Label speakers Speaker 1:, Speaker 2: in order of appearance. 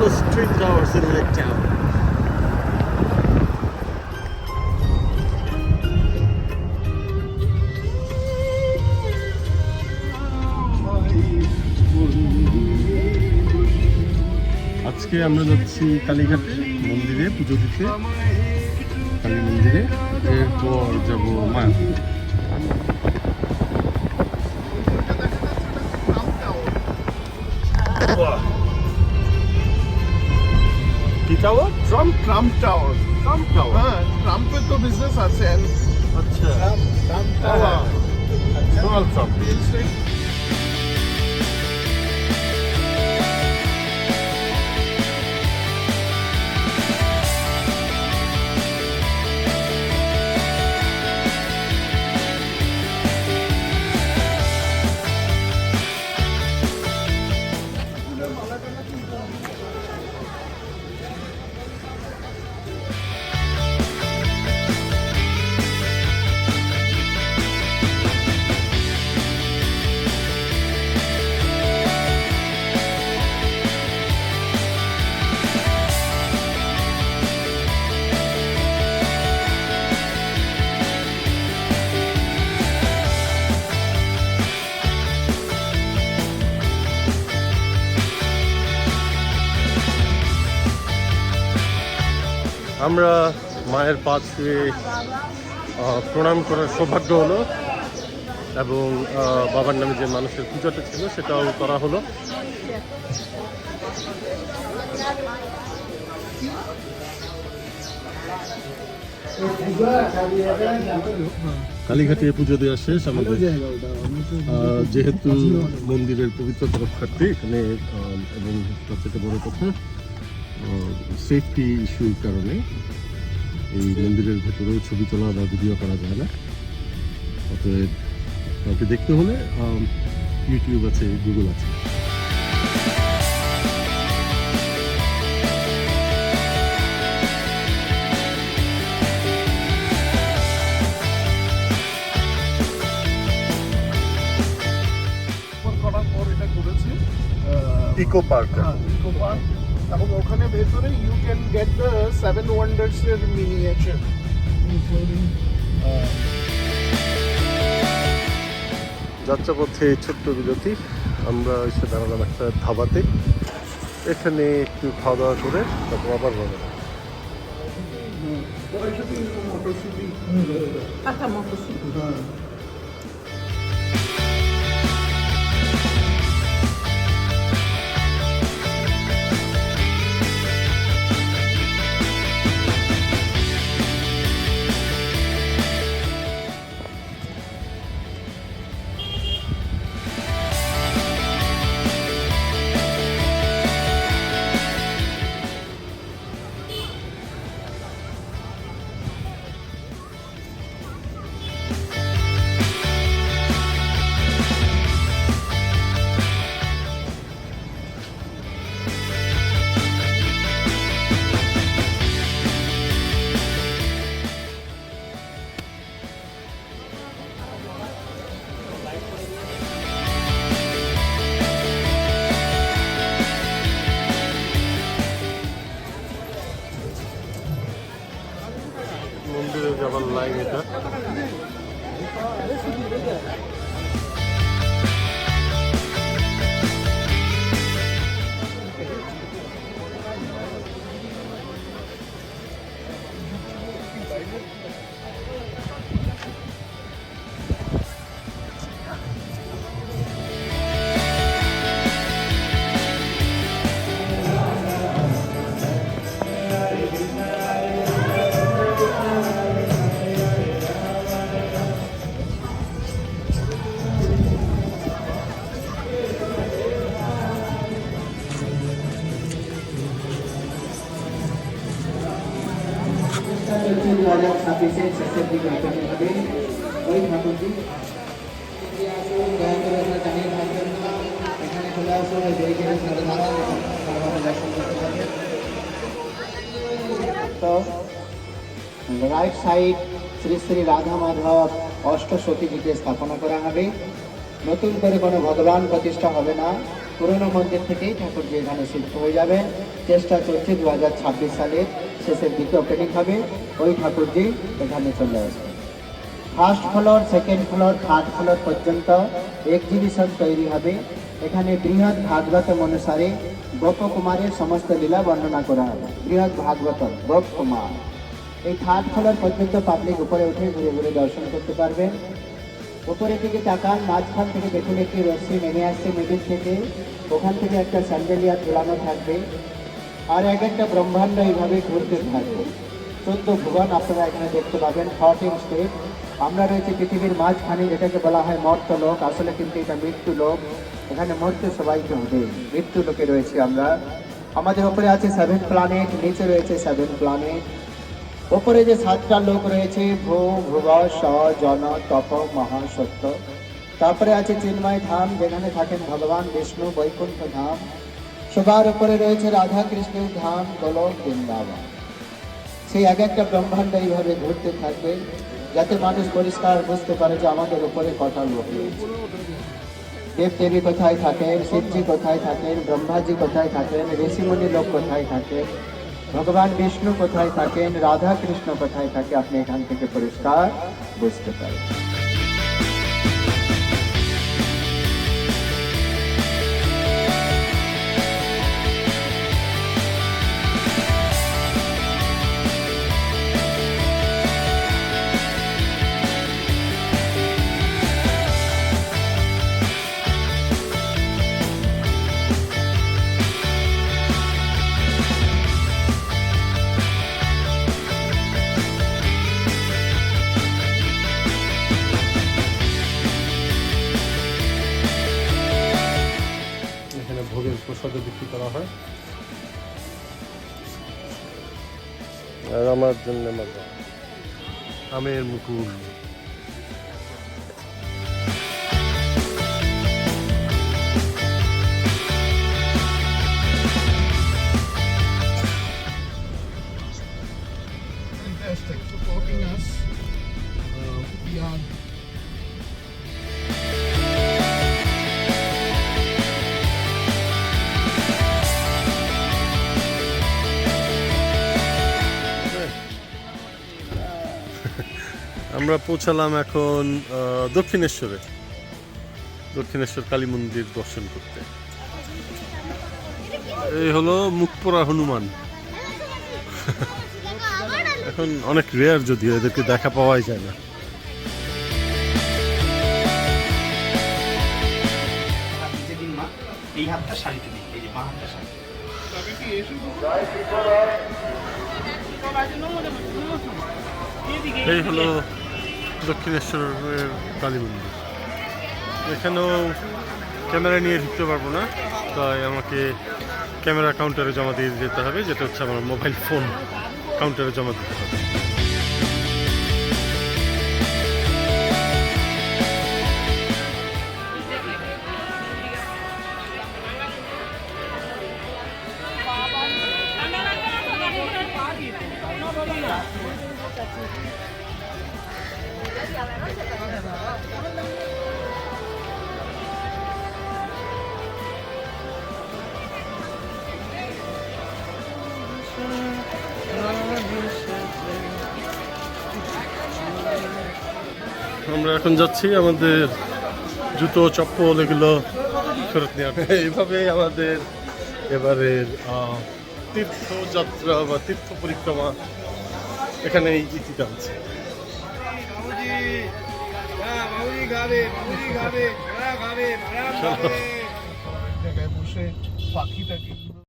Speaker 1: the street towers in Lake Town. আজকে আমরা যাচ্ছি কালীঘাটে মন্দিরে, পুজো দিতে। কালী মন্দিরে। এরপর যাব Mayapur. Tower
Speaker 2: Trump Trump tower
Speaker 1: Trump tower
Speaker 2: হ্যাঁ ট্রাম্পের তো বিজনেস আছে।
Speaker 1: আচ্ছা।
Speaker 2: ট্রাম্প টাওয়ার
Speaker 1: ডোনাল্ড ট্রাম্প আমরা মায়ের পা ছুঁয়ে প্রণাম করার সৌভাগ্য হলো এবং বাবার নামে যে মানুষের পূজাটা ছিল সেটাও করা হলো। কালীঘাটে পুজো দেওয়া শেষ আমাদের। যেহেতু মন্দিরের পবিত্রতা রক্ষার্থে, এখানে এবং সবচেয়ে বড় কথা সেফটি ইস্যুর কারণে এই মন্দিরের ভেতরেও ছবি তোলা বা ভিডিও করা যায় না। অতএব কাউকে দেখতে হলে ইউটিউব আছে গুগল আছে।
Speaker 2: করার পর এটা করেছে
Speaker 1: ইকো পার্ক
Speaker 2: ইকো পার্ক এবং ওখানে ভেতরে you can get the seven wonders এর মিনিয়েচার ইনক্লুডিং
Speaker 1: যাত্রাপথে ছোট্ট বিরতি আমরা এসে দাঁড়ালাম একটা ধাবাতে। এখানে একটু খাওয়া দাওয়া করে তারপর আবার বাবা
Speaker 2: মটরশুটি।
Speaker 3: Acá,
Speaker 4: তো রাইট সাইড শ্রী শ্রী রাধা মাধব অষ্ট সতীপীঠে স্থাপনা করা হবে। নতুন করে কোনো ভগবান প্রতিষ্ঠা হবে না। পুরনো মন্দির থেকেই ঠাকুরজি এখানে শিফট হয়ে যাবেন চেষ্টা চলছে দু সালের শেষের দিকে ওপেনিং হবে ওই ঠাকুরজি এখানে চলে আসবে। First floor second floor third floor পর্যন্ত এক্সিবিশন তৈরি হবে। এখানে বৃহৎ ভাগবতম অনুসারে গোপকুমারের সমস্ত লীলা বর্ণনা করা হবে। বৃহৎ ভাগবতম গোপকুমার। এই থার্ড ফ্লোর পর্যন্ত পাবলিক উপরে উঠে ঘুরে ঘুরে দর্শন করতে পারবেন উপরের দিকে তাকান, মাঝখান থেকে দেখুন একটি রশ্মি নেমে আসছে মিডিল থেকে। ওখান থেকে একটা স্যান্ডেলিয়া ঝুলানো থাকবে। আর এক একটা ব্রহ্মাণ্ড এইভাবে ঘুরতে থাকবে চোদ্দ ভুবন আপনারা এখানে দেখতে পাবেন ফর্টিন স্টেট আমরা রয়েছে পৃথিবীর মাঝখানে, যেটাকে বলা হয় মর্ত লোক। আসলে কিন্তু এটা মৃত্যু লোক। এখানে মরতে সবাইকে হবে মৃত্যু লোকে রয়েছে আমরা। আমাদের ওপরে আছে সেভেন প্ল্যানেট নিচে রয়েছে সেভেন প্ল্যানেট ওপরে যে সাতটা লোক রয়েছে, ভূ ভুব স, জন, তপ মহা সত্য তারপরে আছে চিন্ময় ধাম, যেখানে থাকেন ভগবান বিষ্ণু, বৈকুণ্ঠ ধাম। সবার উপরে রয়েছে রাধা কৃষ্ণের ধাম গোলক বৃন্দাবন। সেই এক একটা ব্রহ্মাণ্ড এইভাবে ঘুরতে থাকবে যাতে মানুষ পরিষ্কার বুঝতে পারে যে আমাদের উপরে কটা লোক রয়েছে। দেব দেবী কোথায় থাকেন, শিবজি কোথায় থাকেন, ব্রহ্মাজি কোথায় থাকেন, ঋষিমুনি লোক কোথায় থাকেন ভগবান বিষ্ণু কোথায় থাকেন, রাধা কৃষ্ণ কোথায় থাকে, আপনি এখান থেকে পরিষ্কার বুঝতে পারেন।
Speaker 1: প্রসাদে বিক্রি করা হয়। আর আমার জন্য আমি আমের মুকুল আমরা পৌঁছালাম এখন দক্ষিণেশ্বরে। দক্ষিণেশ্বর কালী মন্দির দর্শন করতে। এই হলো মুখপোড়া হনুমান। এখন অনেক রেয়ার যদিও, এদেরকে দেখা পাওয়াই যায় না।
Speaker 5: এই এই
Speaker 1: হলো দক্ষিণেশ্বরের কালী মন্দির। এখানেও ক্যামেরা নিয়ে ঢুকতে পারব না, তাই আমাকে ক্যামেরা কাউন্টারে জমা দিয়ে যেতে হবে, যেটা হচ্ছে আমার মোবাইল ফোন কাউন্টারে জমা দিতে হবে। আমরা এখন যাচ্ছি আমাদের জুতো চপ্পল এগুলো ফেরত নেওয়ার। এইভাবে আমাদের এবারের তীর্থযাত্রা বা তীর্থ পরিক্রমা এখানে ইতি টানছে।
Speaker 2: বসে পাখিটাকে